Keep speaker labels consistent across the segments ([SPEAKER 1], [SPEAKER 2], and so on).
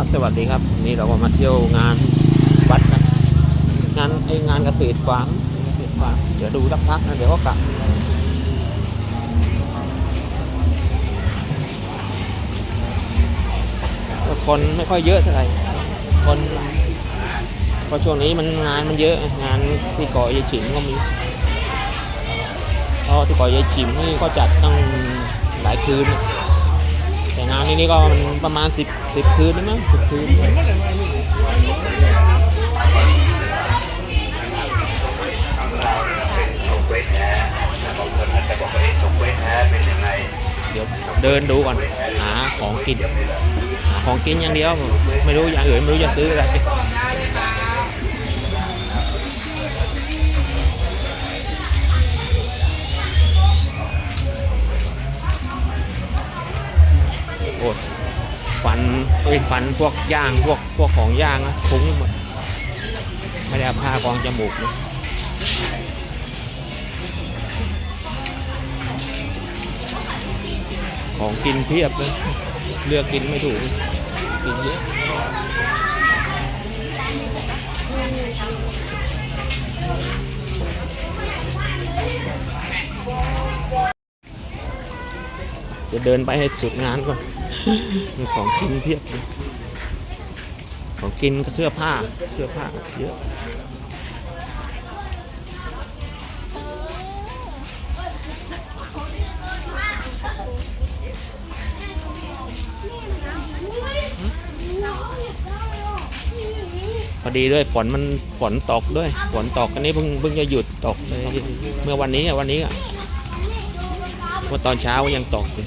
[SPEAKER 1] ครับ สวัสดีครับนนี้เราก็มาเที่ยวงานวัดกันงานไองานเกษตรฟาร์มเกษตรฟาร์มเดี๋ยวดูสักพักนะเดี๋ยวก็กลับคนไม่ค่อยเยอะเท่าไหร่คนเพราะช่วงนี้มันงานมันเยอะงานที่เกาะยายฉิมก็มีเพราะที่เกาะยายฉิมนี่ก็จัดตั้งหลายคืน แต่งานนี้นี่ก็มันประมาณสิบสิบคืนแล้วมั้งสิบคืน
[SPEAKER 2] เวทแท้บางคนเดี๋
[SPEAKER 1] ยวเดินดูก่อน หาของกิน หาของกินอย่างเดียว ไม่รู้อย่างอื่นไม่รู้จะซื้ออะไร ฟันฟันพวกย่างพวกพวกของย่างนะทุ้งหมดไม่ได้เอาผ้ากองจมูกนะของกินเพียบเลยเลือกกินไม่ถูกกินเยอะจะเดินไปให้สุดงานก่อน มีของกินเพียบเลยของกินก็เสื้อผ้า เสื้อผ้าเยอะพอดีด้วยฝนมันฝนตกด้วยฝนตกอันนี้เพิ่งเพิ่งจะหยุดตกเลยเมื่อวันนี้อะวันนี้อะเมื่อตอนเช้ายังตกอยู่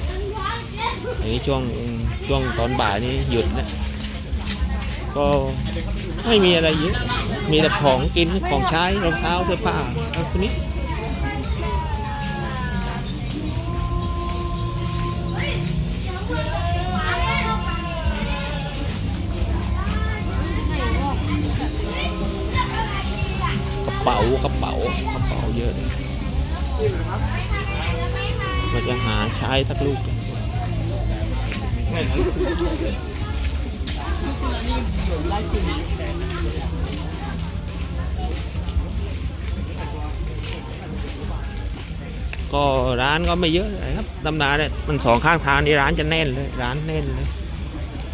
[SPEAKER 1] อันนี้ช่วงช่วงตอนบ่ายนี้หยุดแล้วก็ไม่มีอะไรเยอะ มีแต่ของกินของใช้รองเท้าเสื้อผ้าเอานนี้กระเป๋ากระเป๋ากระเป๋าเยอะเลยเราจะหาใช้สักลูก ก็ร้านก็ไม่เยอะเลยครับตำนาเนี่ยมันสองข้างทางนี่ร้านจะแน่นเลย ร้านแน่นเลย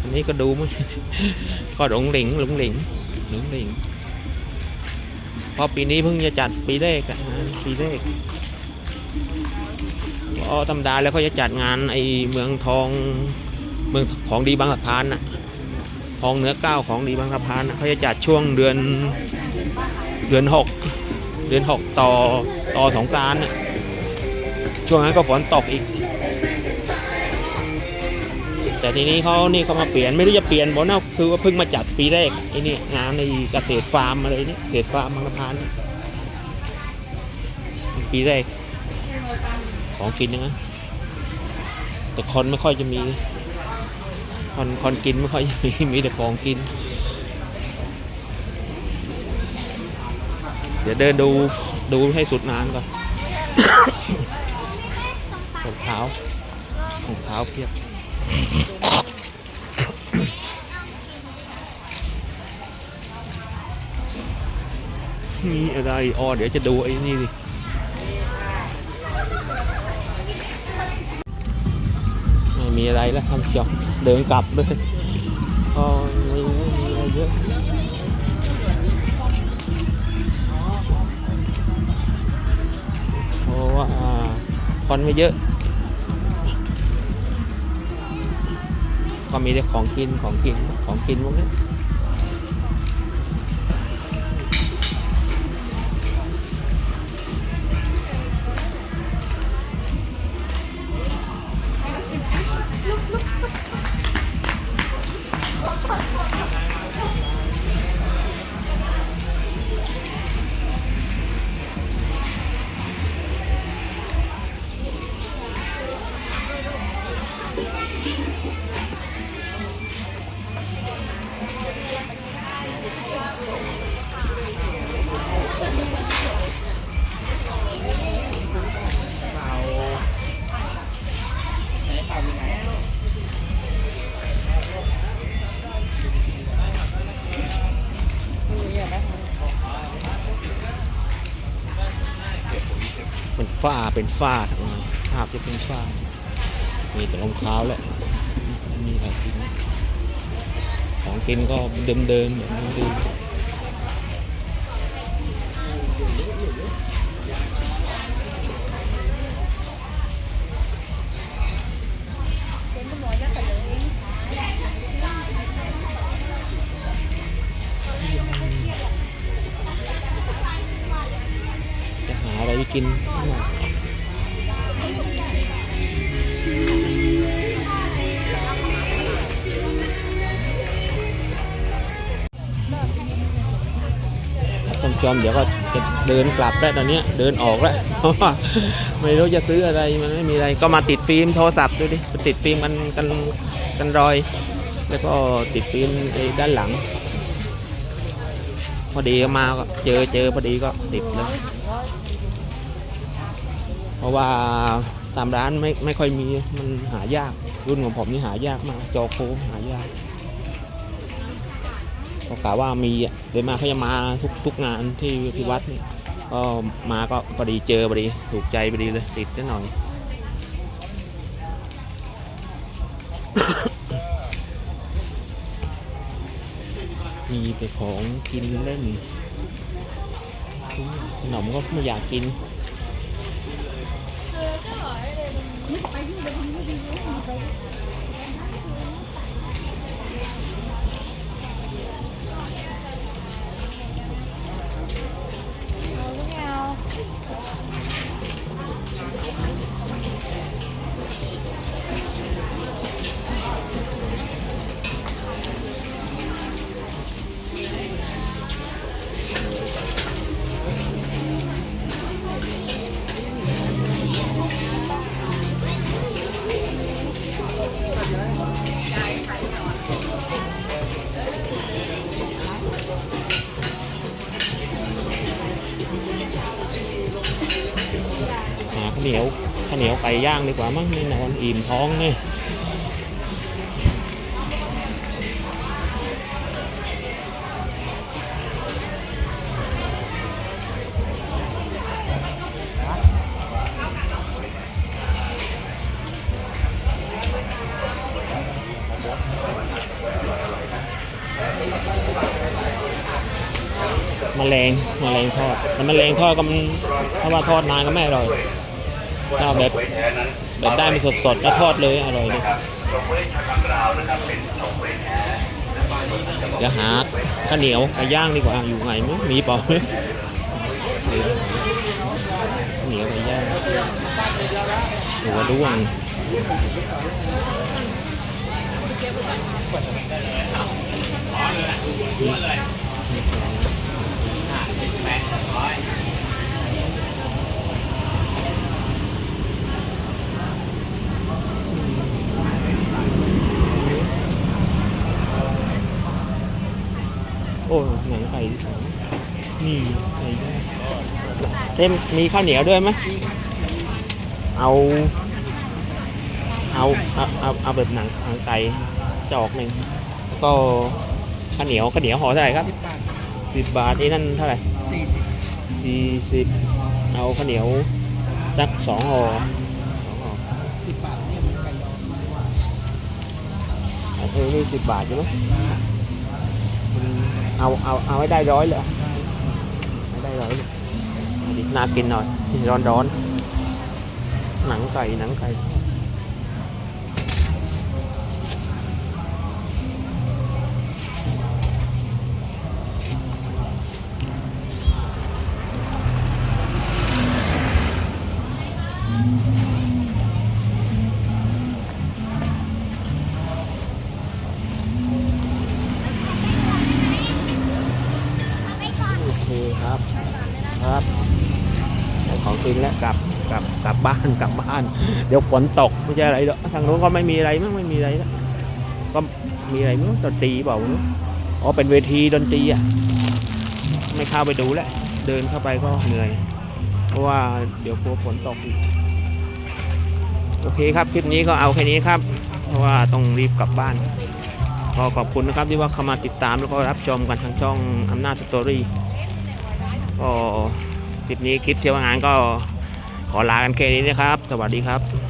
[SPEAKER 1] อันนี้ก็ดูไม่ก็หลงหลิงหลงหลิงหลงหลิงเพราะปีนี้เพิ่งจะจัดปีแรกอะปีแรกก็ธรรมดาแล้วเขาจะจัดงานไอเมืองทอง เมืองของดีบางสะพานน่ะทองเหนือเก้าของดีบางสะพานน่ะเขาจะจัดช่วงเดือนเดือนหกเดือนหกต่อต่อสองกาน่ะช่วงนั้นก็ฝนตกอีก แต่ทีนี้เขานี่เขามาเปลี่ยนไม่รู้จะเปลี่ยนบอนะคือว่าเพิ่งมาจัดปีแรกไอ้นี่งานในเกษตรฟาร์มอะไรนี่เกษตรฟาร์มบางสะพานนี่ปีแรกของกินนะแต่คนไม่ค่อยจะมี คนคนกินไม่ค่อยจะมีมีแต่ของกิน เดี๋ยวเดินดูดูให้สุดงานก่อนรองเท้ารองเท้าเพียบมีอะไรอ๋อเดี๋ยวจะดูไอ้นี่ดิ มีอะไรแล้วทำจบเดินกลับเลยก็ไม่ไม่มีอะไรเยอะเพราะว่าคนไม่เยอะ ก็มีแต่ของกินของกินของกินพวกนี้ ฝ้าเป็นฝ้าทั้งนั้นภาพจะเป็นฝ้า มีแต่รองเท้าแหละไม่มีอะไรกินของกินก็เดิมๆแบบเดิมๆจะหาอะไรกินข้างนอกท่าน ผู้ชมเดี๋ยวก็จะเดินกลับแล้วตอนนี้เดินออกแล้วเพราะว่าไม่รู้จะซื้ออะไรมันไม่มีอะไรก็มาติดฟิล์มโทรศัพท์ดูดิติดฟิล์มกันกันกันรอย แล้วก็ติดฟิล์มด้านหลัง พอดีมาก็เจอเจอพอดีก็ติดเลยเพราะว่าตามร้านไม่ไม่ค่อยมีมันหายากรุ่นของผมนี่หายากมากจอโค้งหายาก ก็กะว่ามีเดินมาเขาจะมาทุกทุกงานที่ที่วัดนี่ก็มาก็พอดีเจอพอดีถูกใจพอดีเลยติดนิดหน่อยมีแต่ของกินเล่นขนมก็ไม่อยากกินหาข้าว เหนียวข้าวเหนียวไก่ย่างดีกว่ามั้งนี่นอนอิ่มท้องเนี่ยมแมลงแมลงทอดแต่มแมลงทอดก็มันถ้าว่าทอดนานก็ไม่อร่อย ถ้าวแบบ
[SPEAKER 2] แบ
[SPEAKER 1] บได้มาสดๆแล้วทอดเลยอร่อยเลย
[SPEAKER 2] นะครับตรงเว้ยชากังราเป็นตรงเว้ยแท้
[SPEAKER 1] เดี๋ยวหาข้าวเหนียวไก่ย่างดีกว่าอยู่ไหนมั้งมีเปล่าข้าวเหนียวไก่ย่างหัวด้วงโอ้หนังไก่นี่ไก่ย่าง เต็มมีข้าวเหนียวด้วยไหมเอาเอาเอาเอาเอาแบบหนังหนังไก่จอกหนึ่งก็ข้าวเหนียวข้าวเหนียวห่อเท่าไหร่ครับสิบบาทนี่นั่นเท่าไหร่สี่สิบเอาข้าวเหนียวสักสองห่อสองห่อสิบบาทเนี่ยมันไก่ยอเออนี่สิบบาทใช่ไหมเอาเอาเอาให้ได้ร้อยเลย รอยน่ากินหน่อยร้อนๆหนังไก่หนังไก่ คครับ ครับได้ของกินแล้วกลับกลับกลับบ้านกลับบ้าน เดี๋ยวฝนตกไม่ใช่อะไรหรอกทางโน้นก็ไม่มีอะไรมั้งไม่มีอะไรแล้วก็มีอะไรมั้งดนตรีเปล่าไม่รู้อ๋อเป็นเวทีดนตรีอะไม่เข้าไปดูแล้วเดินเข้าไปก็เหนื่อย เพราะว่าเดี๋ยวกลัวฝนตกอีกโอเคครับคลิปนี้ก็เอาแค่นี้ครับ เพราะว่าต้องรีบกลับบ้านก็ขอบคุณนะครับที่ว่าเข้ามาติดตามแล้วก็รับชมกันทางช่องอำนาจสตอรี่ ก็คลิปนี้คลิปเที่ยวงานก็ขอลากันแค่นี้นะครับ สวัสดีครับ